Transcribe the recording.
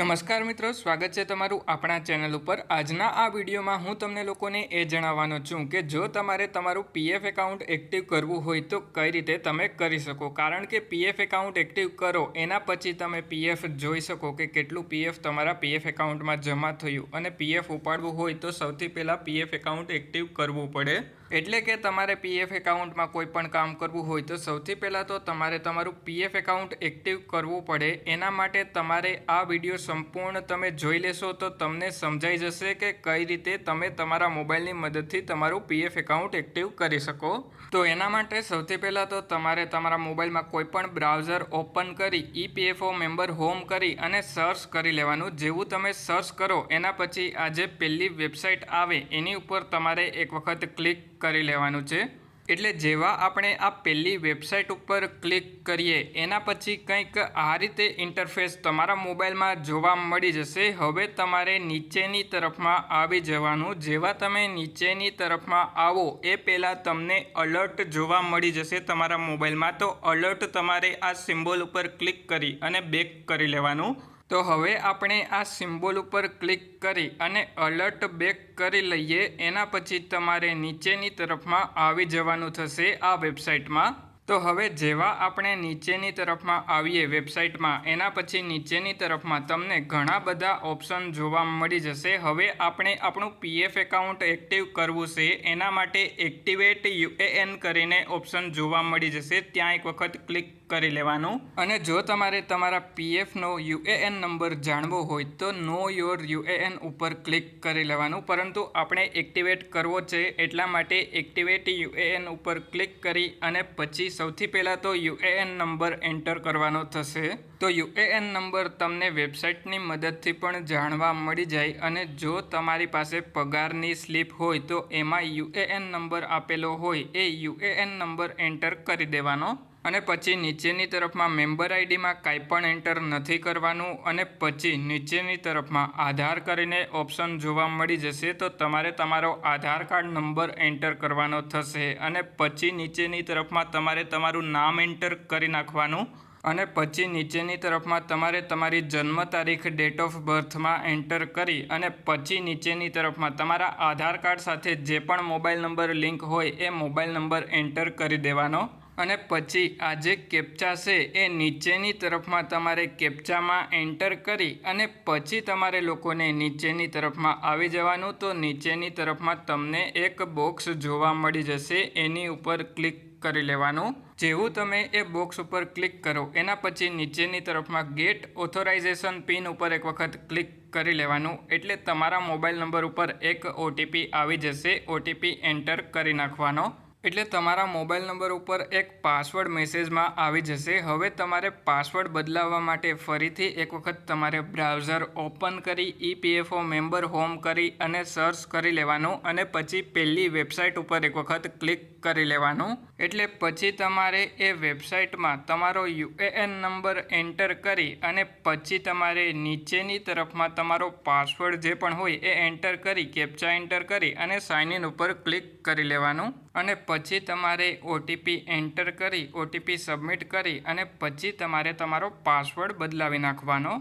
નમસ્કાર મિત્રો, સ્વાગત છે તમારું આપણા ચેનલ ઉપર. આજના આ વિડીયોમાં હું તમને લોકોને એ જણાવવાનો છું કે જો તમારે તમારું પીએફ એકાઉન્ટ એક્ટિવ કરવું હોય તો કઈ રીતે તમે કરી શકો? કારણ કે પીએફ એકાઉન્ટ એક્ટિવ કરો, એના પછી તમે પીએફ જોઈ શકો કે કેટલું પીએફ તમારા પીએફ એકાઉન્ટમાં જમા થયું. અને પીએફ ઉપાડવું હોય તો સૌથી પહેલાં પીએફ એકાઉન્ટ એક્ટિવ કરવું પડે. એટલે કે તમારે પીએફ એકાઉન્ટમાં કોઈ પણ કામ કરવું હોય તો સૌથી પહેલાં તો તમારે તમારું પીએફ એકાઉન્ટ એક્ટિવ કરવું પડે. એના માટે તમારે આ વીડિયો સંપૂર્ણ તમે જોઈ લેશો તો તમને સમજાઈ જશે કે કઈ રીતે તમે તમારા મોબાઈલની મદદથી તમારું પીએફ એકાઉન્ટ એક્ટિવ કરી શકો. તો એના માટે સૌથી પહેલાં તો તમારે તમારા મોબાઈલમાં કોઈ પણ બ્રાઉઝર ઓપન કરી ઈપીએફઓ મેમ્બર હોમ કરી અને સર્ચ કરી લેવાનું. જેવું તમે સર્ચ કરો, એના પછી આ જે પહેલી વેબસાઇટ આવે, એની ઉપર તમારે એક વખત ક્લિક કરી લેવાનું છે. એટલે જેવા આપણે આ પહેલી વેબસાઇટ ઉપર ક્લિક કરીએ, એના પછી કંઈક આ રીતે ઇન્ટરફેસ તમારા મોબાઈલમાં જોવા મળી જશે. હવે તમારે નીચેની તરફમાં આવી જવાનું. જેવા તમે નીચેની તરફમાં આવો, એ પહેલાં તમને અલર્ટ જોવા મળી જશે તમારા મોબાઈલમાં. તો અલર્ટ તમારે આ સિમ્બોલ ઉપર ક્લિક કરી અને બેક કરી લેવાનું. તો હવે આપણે આ સિમ્બોલ ઉપર ક્લિક કરી અને અલર્ટ બેક કરી લઈએ. એના પછી તમારે નીચેની તરફમાં આવી જવાનું થશે આ વેબસાઇટમાં. તો હવે જેવા આપણે નીચેની તરફમાં આવીએ વેબસાઇટમાં, એના પછી નીચેની તરફમાં તમને ઘણા બધા ઓપ્શન જોવા મળી જશે. હવે આપણે આપણું પીએફ એકાઉન્ટ એક્ટિવ કરવું છે. એના માટે એક્ટિવેટ યુએએન કરીને ઓપ્શન જોવા મળી જશે. ત્યાં એક વખત ક્લિક કરી લેવાનું. અને જો તમારે તમારા પીએફનો યુએએન નંબર જાણવો હોય તો નો યોર યુએએન ઉપર ક્લિક કરી લેવાનું. પરંતુ આપણે એક્ટિવેટ કરવો છે એટલા માટે એક્ટિવેટ યુએએન ઉપર ક્લિક કરી અને પછી સૌથી પહેલાં તો યુએએન નંબર એન્ટર કરવાનો થશે. તો યુએએન નંબર તમને વેબસાઇટની મદદથી પણ જાણવા મળી જાય અને જો તમારી પાસે પગારની સ્લીપ હોય તો એમાં યુએએન નંબર આપેલો હોય એ યુએએન નંબર એન્ટર કરી દેવાનો. અને પછી નીચેની તરફમાં મેમ્બર આઈડીમાં કાંઈ પણ એન્ટર નથી કરવાનું અને પછી નીચેની તરફમાં આધાર કરીને ઓપ્શન જોવા મળી જશે તો તમારે તમારો આધાર કાર્ડ નંબર એન્ટર કરવાનો થશે અને પછી નીચેની તરફમાં તમારે તમારું નામ એન્ટર કરી નાખવાનું અને પછી નીચેની તરફમાં તમારે તમારી જન્મ તારીખ ડેટ ઓફ બર્થમાં એન્ટર કરી અને પછી નીચેની તરફમાં તમારા આધાર કાર્ડ સાથે જે પણ મોબાઈલ નંબર લિંક હોય એ મોબાઈલ નંબર એન્ટર કરી દેવાનો. અને પછી આ જે કેપ્ચા છે એ નીચેની તરફમાં તમારે કેપ્ચામાં એન્ટર કરી અને પછી તમારે લોકોને નીચેની તરફમાં આવી જવાનું. તો નીચેની તરફમાં તમને એક બોક્સ જોવા મળી જશે, એની ઉપર ક્લિક કરી લેવાનું. જેવું તમે એ બોક્સ ઉપર ક્લિક કરો, એના પછી નીચેની તરફમાં ગેટ ઓથોરાઇઝેશન પિન ઉપર એક વખત ક્લિક કરી લેવાનું. એટલે તમારા મોબાઈલ નંબર ઉપર એક ઓટીપી આવી જશે, ઓટીપી એન્ટર કરી નાખવાનો. એટલે તમારા મોબાઈલ નંબર ઉપર એક પાસવર્ડ મેસેજમાં આવી જશે. હવે તમારે પાસવર્ડ બદલાવવા માટે ફરીથી એક વખત તમારે બ્રાઉઝર ઓપન કરી ઈપીએફઓ મેમ્બર હોમ કરી અને સર્ચ કરી લેવાનું અને પછી પહેલી વેબસાઇટ ઉપર એક વખત ક્લિક કરી લેવાનું. એટલે પછી તમારે એ વેબસાઇટમાં તમારો યુએએન નંબર એન્ટર કરી અને પછી તમારે નીચેની તરફમાં તમારો પાસવર્ડ જે પણ હોય એ એન્ટર કરી, કેપ્ચા એન્ટર કરી અને સાઇન ઇન ઉપર ક્લિક કરી લેવાનું. અને પછી તમારે ઓટીપી એન્ટર કરી ઓટીપી સબમિટ કરી અને પછી તમારે તમારો પાસવર્ડ બદલાવી નાખવાનો.